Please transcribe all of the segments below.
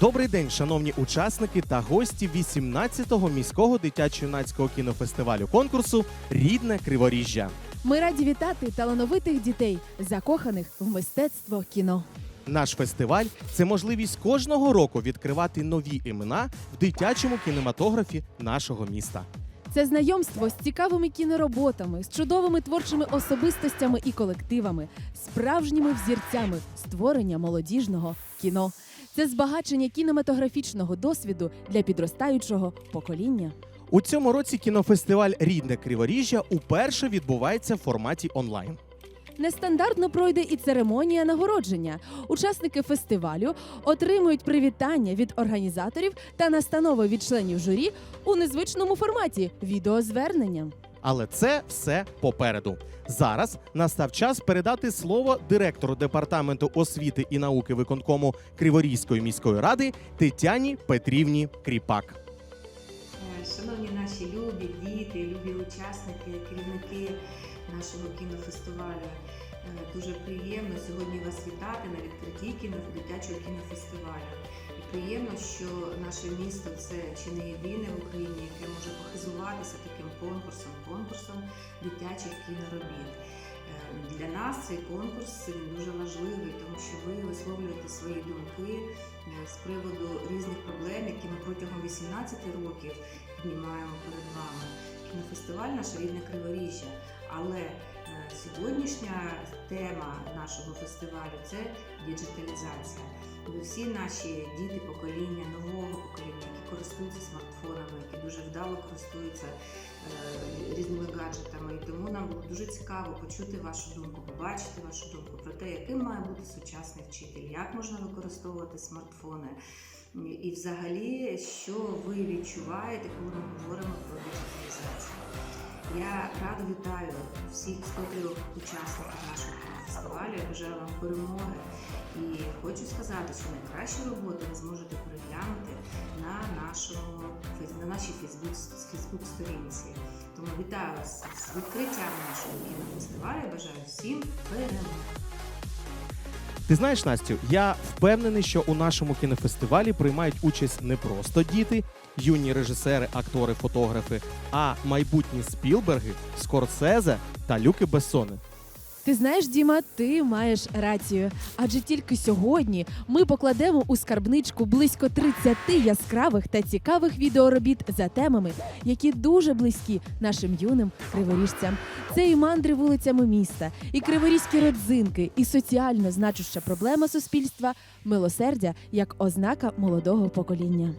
Добрий день, шановні учасники та гості 18-го міського дитячо-юнацького кінофестивалю конкурсу Рідне Криворіжжя. Ми раді вітати талановитих дітей, закоханих в мистецтво кіно. Наш фестиваль це можливість кожного року відкривати нові імена в дитячому кінематографі нашого міста. Це знайомство з цікавими кінороботами, з чудовими творчими особистостями і колективами, справжніми взірцями створення молодіжного кіно. Це збагачення кінематографічного досвіду для підростаючого покоління. У цьому році кінофестиваль Рідне Криворіжжя уперше відбувається в форматі онлайн. Нестандартно пройде і церемонія нагородження. Учасники фестивалю отримують привітання від організаторів та настанови від членів журі у незвичному форматі відеозверненням. Але це все попереду. Зараз настав час передати слово директору департаменту освіти і науки виконкому Криворізької міської ради Тетяні Петрівні Кріпак. Е, Шановні наші любі діти, любі учасники, керівники нашого кінофестивалю. е, Дуже приємно сьогодні вас вітати на відкритті кіно дитячого кінофестивалю. Приємно, що наше місто це чи не єдине в Україні, яке може похизуватися таким конкурсом, конкурсом дитячих кіноробіт. Е, Для нас цей конкурс дуже важливий, тому що ви висловлюєте свої думки е, з приводу різних проблем, які ми протягом 18 років піднімаємо перед вами. Кінофестиваль наше рідне Криворіжжя. Але сьогоднішня тема нашого фестивалю це діджиталізація. Ви всі наші діти покоління, нового покоління, які користуються смартфонами, які дуже вдало користуються е, різними гаджетами. І тому нам було дуже цікаво почути вашу думку, побачити вашу думку про те, яким має бути сучасний вчитель, як можна використовувати смартфони. І взагалі, що ви відчуваєте, коли ми говоримо про діджиталізацію? Я радо вітаю всіх 103 учасників нашого фестивалю. Я бажаю вам перемоги. І хочу сказати, що найкращі роботи ви зможете переглянути на нашому на нашій Фейсбук сторінці. Тому вітаю вас з відкриттям нашого кінофестивалю. Бажаю всім перемоги. Ти знаєш, Настю, я впевнений, що у нашому кінофестивалі приймають участь не просто діти, юні режисери, актори, фотографи, а майбутні Спілберги, Скорсезе та Люки Бессони. Ти знаєш, Діма, ти маєш рацію. Адже тільки сьогодні ми покладемо у скарбничку близько 30 яскравих та цікавих відеоробіт за темами, які дуже близькі нашим юним криворіжцям. Це і мандри вулицями міста, і криворізькі родзинки, і соціально значуща проблема суспільства милосердя як ознака молодого покоління.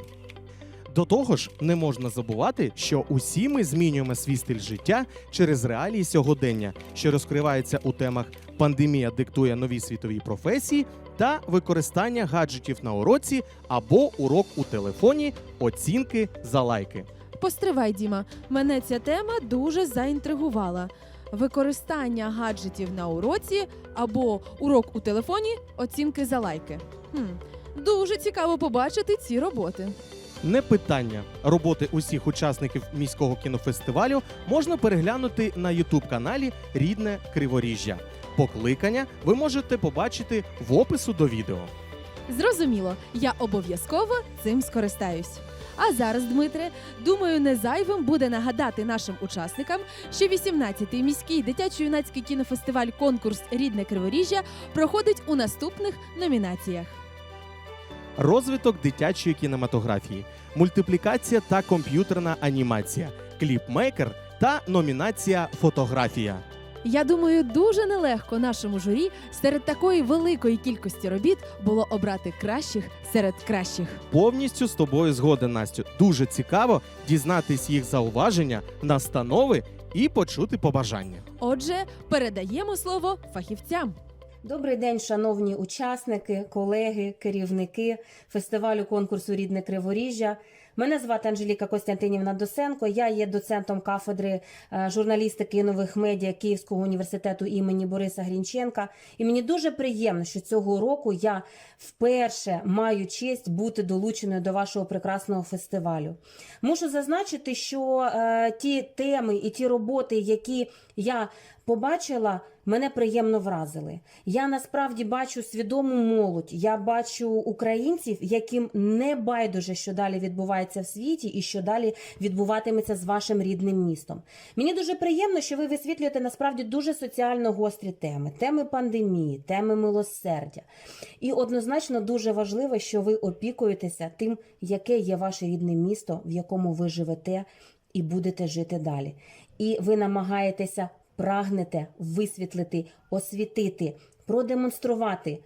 До того ж, не можна забувати, що усі ми змінюємо свій стиль життя через реалії сьогодення, що розкривається у темах пандемія диктує нові світові професії та використання гаджетів на уроці або урок у телефоні, оцінки за лайки. Постривай, Діма, мене ця тема дуже заінтригувала. Використання гаджетів на уроці або урок у телефоні, оцінки за лайки. Хм, дуже цікаво побачити ці роботи. Не питання. Роботи усіх учасників міського кінофестивалю можна переглянути на ютуб-каналі Рідне Криворіжжя. Покликання ви можете побачити в опису до відео. Зрозуміло, я обов'язково цим скористаюсь. А зараз, Дмитре, думаю, не зайвим буде нагадати нашим учасникам, що 18-й міський дитячо-юнацький кінофестиваль конкурс Рідне Криворіжжя проходить у наступних номінаціях. Розвиток дитячої кінематографії, мультиплікація та комп'ютерна анімація, кліпмейкер та номінація Фотографія. Я думаю, дуже нелегко нашому журі серед такої великої кількості робіт було обрати кращих серед кращих. Повністю з тобою згоден, Настю. Дуже цікаво дізнатись їх зауваження, настанови і почути побажання. Отже, передаємо слово фахівцям. Добрий день, шановні учасники, колеги, керівники фестивалю конкурсу Рідне Криворіжжя. Мене звати Анжеліка Костянтинівна Досенко. Я є доцентом кафедри е, журналістики і нових медіа Київського університету імені Бориса Грінченка. І мені дуже приємно, що цього року я вперше маю честь бути долученою до вашого прекрасного фестивалю. Мушу зазначити, що е, ті теми і ті роботи, які я побачила, мене приємно вразили. Я насправді бачу свідому молодь. Я бачу українців, яким не байдуже, що далі відбувається в світі, і що далі відбуватиметься з вашим рідним містом. Мені дуже приємно, що ви висвітлюєте насправді дуже соціально гострі теми: теми пандемії, теми милосердя. І однозначно дуже важливо, що ви опікуєтеся тим, яке є ваше рідне місто, в якому ви живете і будете жити далі. І ви намагаєтеся, прагнете висвітлити, освітити, продемонструвати,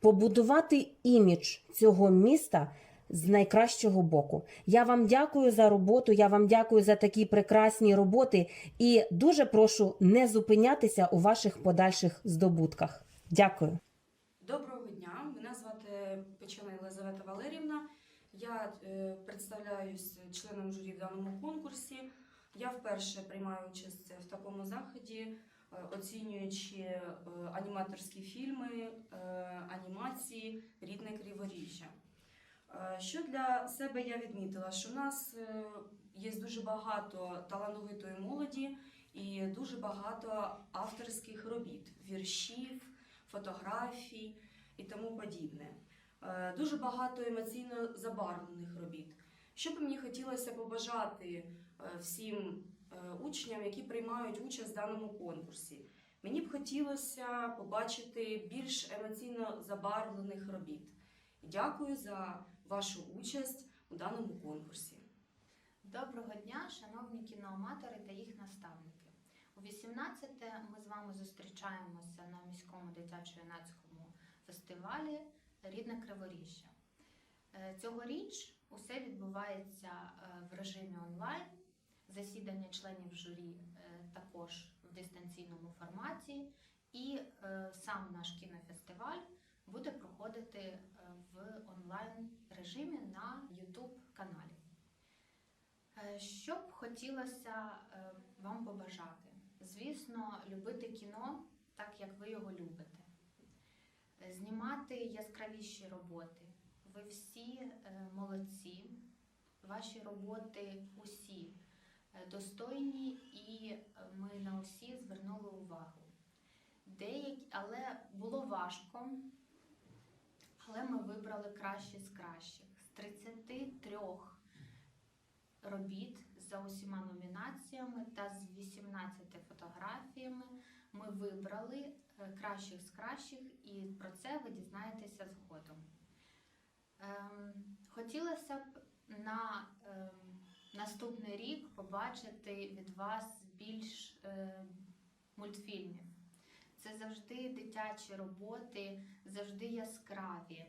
побудувати імідж цього міста. З найкращого боку. Я вам дякую за роботу. Я вам дякую за такі прекрасні роботи і дуже прошу не зупинятися у ваших подальших здобутках. Дякую. Доброго дня, мене звати Печена Єлизавета Валерівна. Я е, представляюсь членом журі в даному конкурсі. Я вперше приймаю участь в такому заході, е, оцінюючи е, аніматорські фільми, е, анімації Рідне Криворіжжя. Що для себе я відмітила, що в нас є дуже багато талановитої молоді і дуже багато авторських робіт, віршів, фотографій і тому подібне. Дуже багато емоційно забарвлених робіт. Що б мені хотілося побажати всім е, учням, які приймають участь в даному конкурсі. Мені б хотілося побачити більш емоційно забарвлених робіт. Дякую за вашу участь у даному конкурсі. Доброго дня, шановні кіноаматори та їх наставники. У 18-те ми з вами зустрічаємося на міському дитячо-юнацькому фестивалі Рідне Криворіжжя. Е, Цьогоріч усе відбувається е, в режимі онлайн. Засідання членів журі е, також в дистанційному форматі, і е, сам наш кінофестиваль буде проходити е, в онлайн режимі на YouTube каналі. Що б хотілося вам побажати? Звісно, любити кіно так, як ви його любите. Знімати яскравіші роботи. Ви всі молодці. Ваші роботи усі достойні, і е, ми на усі звернули увагу. Деякі, але було важко, але ми вибрали кращі з кращих. З 33 робіт за усіма номінаціями та з 18 фотографіями ми вибрали е, кращих з кращих, і про це ви дізнаєтеся згодом. Ем, хотілося б на ем, наступний рік побачити від вас більш е, мультфільмів. Це завжди дитячі роботи, завжди яскраві.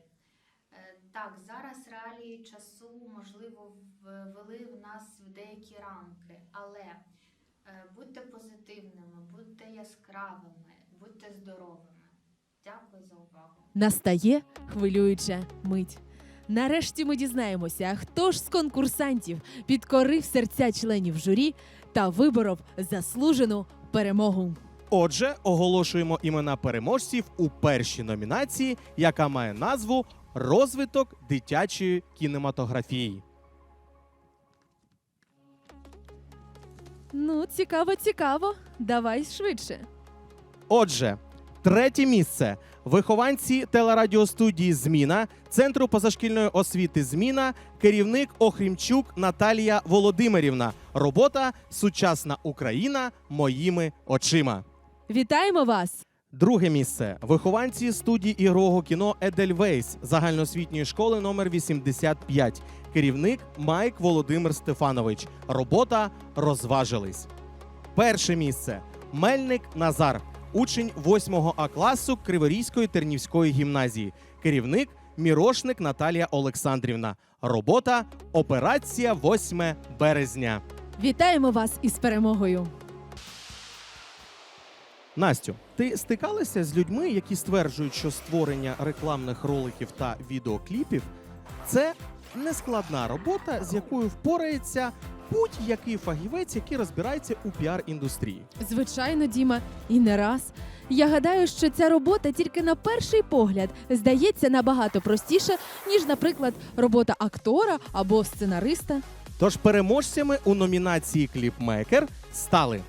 Е, Так, зараз реалії часу, можливо, ввели в нас в деякі рамки, але е, будьте позитивними, будьте яскравими, будьте здоровими. Дякую за увагу. Настає хвилююча мить. Нарешті ми дізнаємося, хто ж з конкурсантів підкорив серця членів журі та виборов заслужену перемогу. Отже, оголошуємо імена переможців у першій номінації, яка має назву Розвиток дитячої кінематографії. Ну, цікаво, цікаво. Давай швидше. Отже, третє місце. Вихованці телерадіостудії Зміна, Центру позашкільної освіти Зміна, керівник Охрімчук Наталія Володимирівна. Робота Сучасна Україна моїми очима. Вітаємо вас! Друге місце. Вихованці студії ігрового кіно Едельвейс загальноосвітньої школи номер 85. Керівник Майк Володимир Стефанович. Робота розважились. Перше місце. Мельник Назар, учень 8 А класу Криворізької Тернівської гімназії. Керівник Мірошник Наталія Олександрівна. Робота Операція 8 березня. Вітаємо вас із перемогою! Настю, ти стикалася з людьми, які стверджують, що створення рекламних роликів та відеокліпів це нескладна робота, з якою впорається будь-який фахівець, який розбирається у піар-індустрії. Звичайно, Діма, і не раз. Я гадаю, що ця робота тільки на перший погляд здається набагато простіше, ніж, наприклад, робота актора або сценариста. Тож переможцями у номінації Кліпмейкер стали.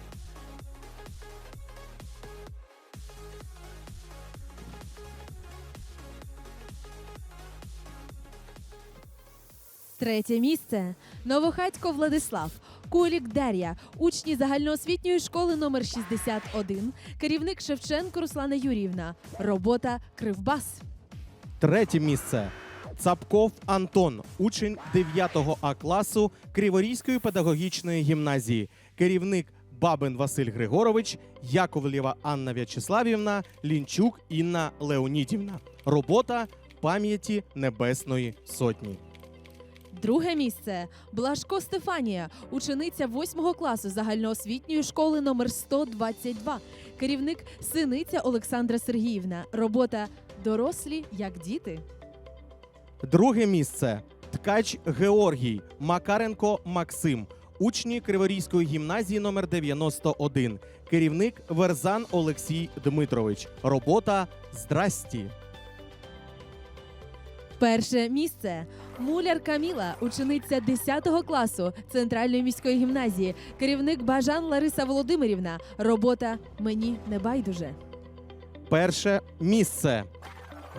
Третє місце Новохатько Владислав, Кулік Дар'я, учні загальноосвітньої школи номер 61, керівник Шевченко Руслана Юріївна. Робота Кривбас. Третє місце. Цапков Антон, учень 9 А класу Криворізької педагогічної гімназії, керівник Бабин Василь Григорович, Яковлєва Анна В'ячеславівна, Лінчук Інна Леонідівна. Робота пам'яті Небесної Сотні. Друге місце Блажко Стефанія, учениця 8 класу загальноосвітньої школи номер 122, керівник Синиця Олександра Сергіївна. Робота Дорослі як діти. Друге місце Ткач Георгій, Макаренко Максим, учні Криворізької гімназії номер 91, керівник Верзан Олексій Дмитрович. Робота Здрасті. Перше місце Муляр Каміла, учениця 10 класу Центральної міської гімназії, керівник Бажан Лариса Володимирівна. Робота Мені не байдуже. Перше місце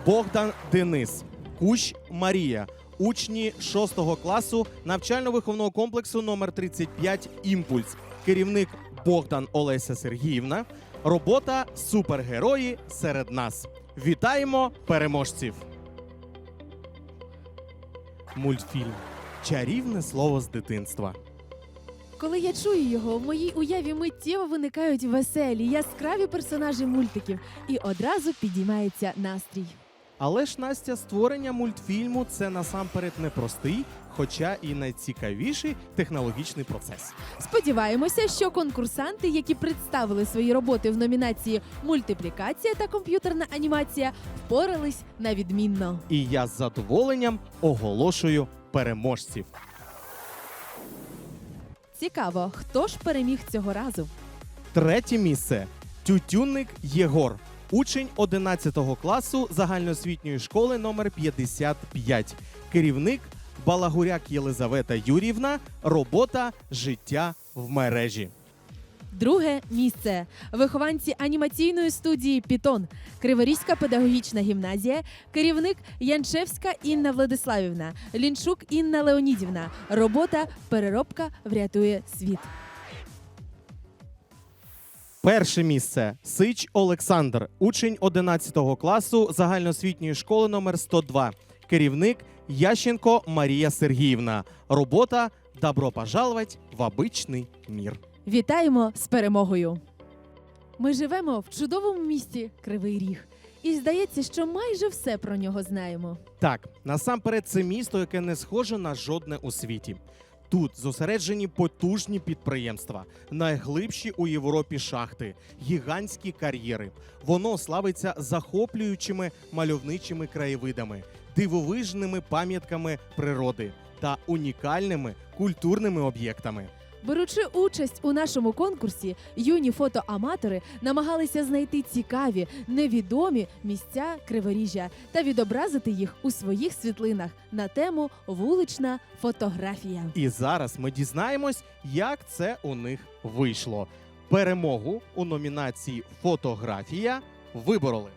Богдан Денис, Кущ Марія, учні 6 класу навчально-виховного комплексу номер 35 Імпульс, керівник Богдан Олеся Сергіївна. Робота Супергерої серед нас. Вітаємо переможців! Мультфільм Чарівне слово з дитинства. Коли я чую його, в моїй уяві миттєво виникають веселі, яскраві персонажі мультиків, і одразу підіймається настрій. Але ж Настя, створення мультфільму це насамперед непростий, хоча і найцікавіший технологічний процес. Сподіваємося, що конкурсанти, які представили свої роботи в номінації Мультиплікація та комп'ютерна анімація, впорались на відмінно. І я з задоволенням оголошую переможців. Цікаво, хто ж переміг цього разу? Третє місце Тютюнник Єгор, учень 11 класу загальноосвітньої школи номер 55, керівник Балагуряк Єлизавета Юрівна. Робота Життя в мережі. Друге місце вихованці анімаційної студії Пітон, Криворізька педагогічна гімназія, керівник Янчевська Інна Владиславівна, Лінчук Інна Леонідівна. Робота переробка врятує світ. Перше місце Сич Олександр, учень 11 класу загальноосвітньої школи номер 102, керівник Ященко Марія Сергіївна. Робота Добро пожаловать в обичний мір. Вітаємо з перемогою! Ми живемо в чудовому місті Кривий Ріг. І здається, що майже все про нього знаємо. Так, насамперед, це місто, яке не схоже на жодне у світі. Тут зосереджені потужні підприємства, найглибші у Європі шахти, гігантські кар'єри. Воно славиться захоплюючими мальовничими краєвидами, дивовижними пам'ятками природи та унікальними культурними об'єктами. Беручи участь у нашому конкурсі, юні фотоаматори намагалися знайти цікаві, невідомі місця Криворіжжя та відобразити їх у своїх світлинах на тему вулична фотографія. І зараз ми дізнаємось, як це у них вийшло. Перемогу у номінації Фотографія вибороли.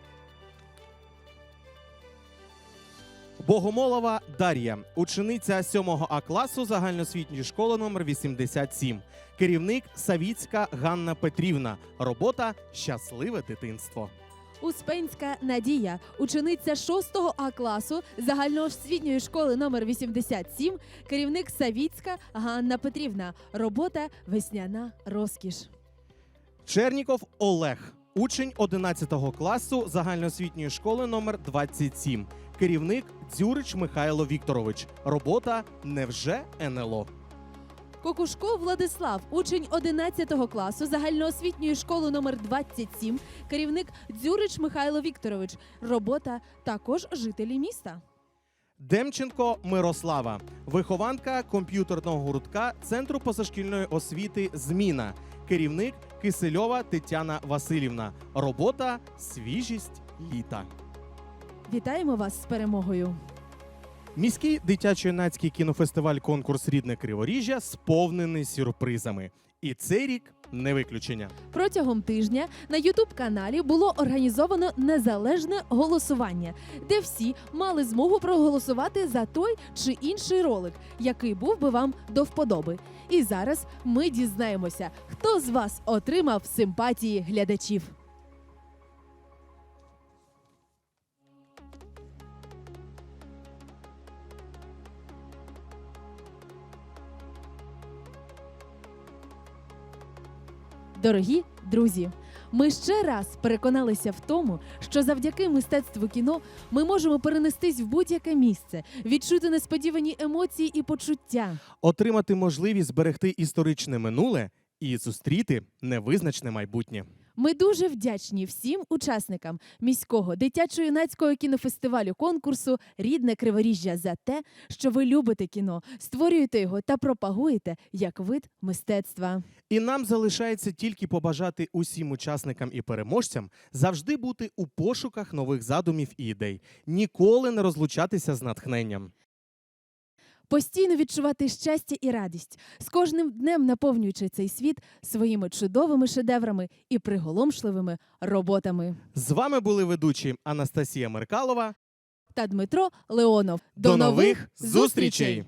Богомолова Дар'я, учениця 7 А класу загальноосвітньої школи номер 87, керівник Савіцька Ганна Петрівна. Робота Щасливе дитинство. Успенська Надія, учениця 6 А класу загальноосвітньої школи номер 87, керівник Савіцька Ганна Петрівна. Робота весняна розкіш. Черніков Олег, учень 11 класу загальноосвітньої школи номер 27, керівник Дзюрич Михайло Вікторович. Робота Невже НЛО. Кокушко Владислав, учень 11 класу загальноосвітньої школи номер 27, керівник Дзюрич Михайло Вікторович. Робота також жителі міста. Демченко Мирослава, вихованка комп'ютерного гуртка Центру позашкільної освіти Зміна, керівник Кисельова Тетяна Васильівна. Робота Свіжість літа. Вітаємо вас з перемогою. Міський дитячо-юнацький кінофестиваль конкурс Рідне Криворіжжя сповнений сюрпризами. І цей рік не виключення. Протягом тижня на youtube каналі було організовано незалежне голосування, де всі мали змогу проголосувати за той чи інший ролик, який був би вам до вподоби. І зараз ми дізнаємося, хто з вас отримав симпатії глядачів. Дорогі друзі, ми ще раз переконалися в тому, що завдяки мистецтву кіно ми можемо перенестись в будь-яке місце, відчути несподівані емоції і почуття. Отримати можливість зберегти історичне минуле і зустріти невизначне майбутнє. Ми дуже вдячні всім учасникам міського дитячо-юнацького кінофестивалю конкурсу Рідне Криворіжжя за те, що ви любите кіно, створюєте його та пропагуєте як вид мистецтва. І нам залишається тільки побажати усім учасникам і переможцям завжди бути у пошуках нових задумів і ідей, ніколи не розлучатися з натхненням. Постійно відчувати щастя і радість, з кожним днем наповнюючи цей світ своїми чудовими шедеврами і приголомшливими роботами. З вами були ведучі Анастасія Меркалова. Та Дмитро Леонов. До нових зустрічей!